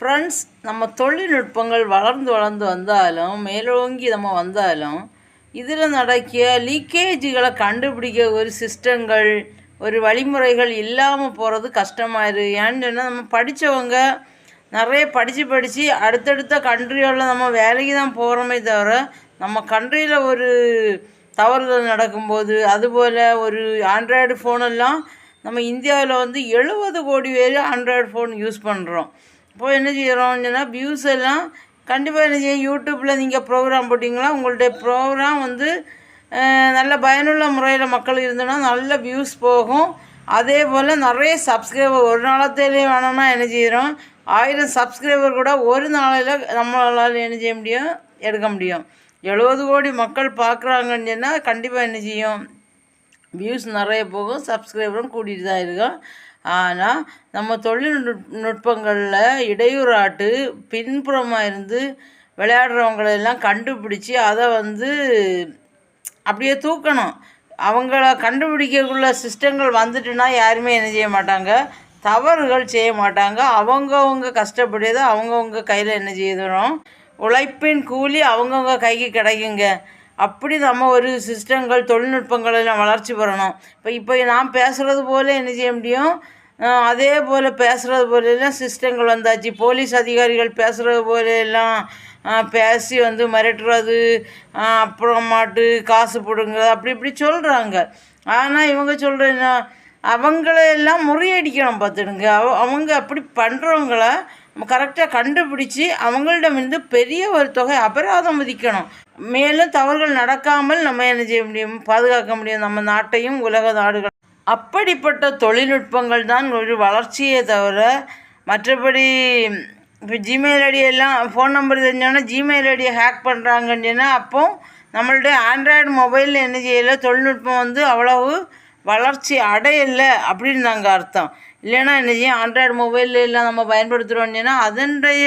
Friends நம்ம தொழில்நுட்பங்கள் வளர்ந்து வளர்ந்து வந்தாலும் மேலோங்கி நம்ம வந்தாலும் இதில் நடக்கிய லீக்கேஜுகளை கண்டுபிடிக்க ஒரு சிஸ்டங்கள் ஒரு வழிமுறைகள் இல்லாமல் போகிறது கஷ்டமாயிரு ஏன்னு சொன்னால் நம்ம படித்தவங்க நிறைய படித்து படித்து அடுத்தடுத்த கண்ட்ரிகளில் நம்ம வேலைக்கு தான் போகிறோமே தவிர நம்ம கண்ட்ரியில் ஒரு தவறுதல் நடக்கும்போது அதுபோல் ஒரு ஆண்ட்ராய்டு ஃபோனெல்லாம் நம்ம இந்தியாவில் வந்து எழுபது கோடி பேர் ஆண்ட்ராய்டு ஃபோன் யூஸ் பண்ணுறோம் இப்போ என்ன செய்கிறோம்னா வியூஸ் எல்லாம் கண்டிப்பாக என்ன செய்யும் யூடியூப்பில் நீங்கள் ப்ரோக்ராம் போட்டிங்களா உங்களுடைய ப்ரோக்ராம் வந்து நல்ல பயனுள்ள முறையில் மக்கள் இருந்தோன்னா நல்ல வியூஸ் போகும். அதே போல் நிறைய சப்ஸ்கிரைபர் ஒரு நாளத்திலே வேணும்னா என்ன செய்கிறோம் ஆயிரம் சப்ஸ்கிரைபர் கூட ஒரு நாளையில் நம்மளால் என்ன செய்ய முடியும் எடுக்க முடியும். எழுபது கோடி மக்கள் பார்க்குறாங்கன்னு சொன்னால் கண்டிப்பாக என்ன செய்யும் வியூஸ் நிறைய போகும் சப்ஸ்கிரைபரும் கூட்டிகிட்டு தான் இருக்கும். ஆனால் நம்ம தொழில்நுட் நுட்பங்களில் இடையூறாட்டு பின்புறமாக இருந்து விளையாடுறவங்களெல்லாம் கண்டுபிடிச்சி அதை வந்து அப்படியே தூக்கணும். அவங்கள கண்டுபிடிக்கக்குள்ள சிஸ்டங்கள் வந்துட்டுனா யாருமே என்ன செய்ய மாட்டாங்க? தவறுகள் செய்ய மாட்டாங்க. அவங்கவுங்க கஷ்டப்படுறதை அவங்கவுங்க கையில் என்ன செய்யணும் உழைப்பின் கூலி அவங்கவுங்க கைக்கு கிடைக்குங்க. அப்படி நம்ம ஒரு சிஸ்டங்கள் தொழில்நுட்பங்கள் எல்லாம் வளர்ச்சி பெறணும். இப்போ இப்போ நான் பேசுகிறது போல் என்ன செய்ய முடியும்? அதே போல் பேசுகிறது போல எல்லாம் சிஸ்டங்கள் வந்தாச்சு. போலீஸ் அதிகாரிகள் பேசுகிறது போல எல்லாம் பேசி வந்து மிரட்டுறது அப்புறம் அப்புறமாட்டு காசு பிடுங்குறது அப்படி இப்படி சொல்கிறாங்க ஆனால் இவங்க சொல்கிற அவங்களெல்லாம் முறியடிக்கணும் பார்த்துடுங்க. அவ அவங்க அப்படி பண்ணுறவங்கள நம்ம கரெக்டாக கண்டுபிடிச்சி அவங்களிடமிருந்து பெரிய ஒரு தொகை அபராதம் விதிக்கணும். மேலும் தவறுகள் நடக்காமல் நம்ம என்ன செய்ய முடியும்? பாதுகாக்க முடியும். நம்ம நாட்டையும் உலக நாடுகள். அப்படிப்பட்ட தொழில்நுட்பங்கள் தான் ஒரு வளர்ச்சியே தவிர மற்றபடி இப்போ ஜிமெயில் ஐடியெல்லாம் ஃபோன் நம்பர் தெரிஞ்சோன்னா ஜிமெயில் ஐடியை ஹேக் பண்ணுறாங்கன்னு சொன்னால் அப்போ நம்மளுடைய ஆண்ட்ராய்டு மொபைலில் என்ன செய்யலை? தொழில்நுட்பம் வந்து அவ்வளவு வளர்ச்சி அடையலை அப்படின்னு நாங்கள் அர்த்தம். இல்லைன்னா என்ன செய்யும் ஆண்ட்ராய்டு மொபைலில் எல்லாம் நம்ம பயன்படுத்துகிறோம்னா அதனுடைய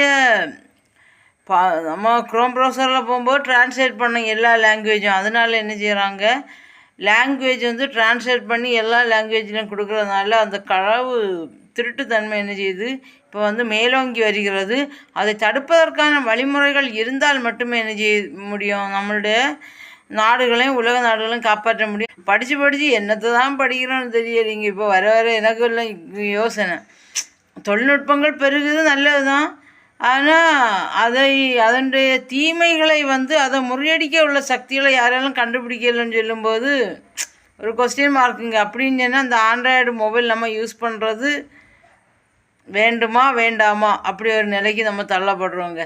பா நம்ம க்ரோம் ப்ரௌசரில் போகும்போது ட்ரான்ஸ்லேட் பண்ண எல்லா லாங்குவேஜும் அதனால என்ன செய்கிறாங்க லாங்குவேஜ் வந்து ட்ரான்ஸ்லேட் பண்ணி எல்லா லாங்குவேஜ்லையும் கொடுக்குறதுனால அந்த களவு திருட்டுத்தன்மை என்ன செய்யுது? இப்போ வந்து மேலோங்கி வருகிறது. அதை தடுப்பதற்கான வழிமுறைகள் இருந்தால் மட்டுமே என்ன செய்ய முடியும்? நம்மளுடைய நாடுகளையும் உலக நாடுகளையும் காப்பாற்ற முடியும். படித்து படித்து என்னத்தை தான் படிக்கிறோன்னு தெரியலைங்க. இப்போ வர வர எனக்கு எல்லாம் யோசனை. தொழில்நுட்பங்கள் பெருகுது நல்லது தான் ஆனால் அதை அதனுடைய தீமைகளை வந்து அதை முறியடிக்க உள்ள சக்திகளை யாராலும் கண்டுபிடிக்கலன்னு சொல்லும்போது ஒரு கொஸ்டின் மார்க்குங்க அப்படின்னு சொன்னால் அந்த ஆண்ட்ராய்டு மொபைல் நம்ம யூஸ் பண்ணுறது வேண்டுமா வேண்டாமா? அப்படி ஒரு நிலைக்கு நம்ம தள்ளப்படுறோங்க.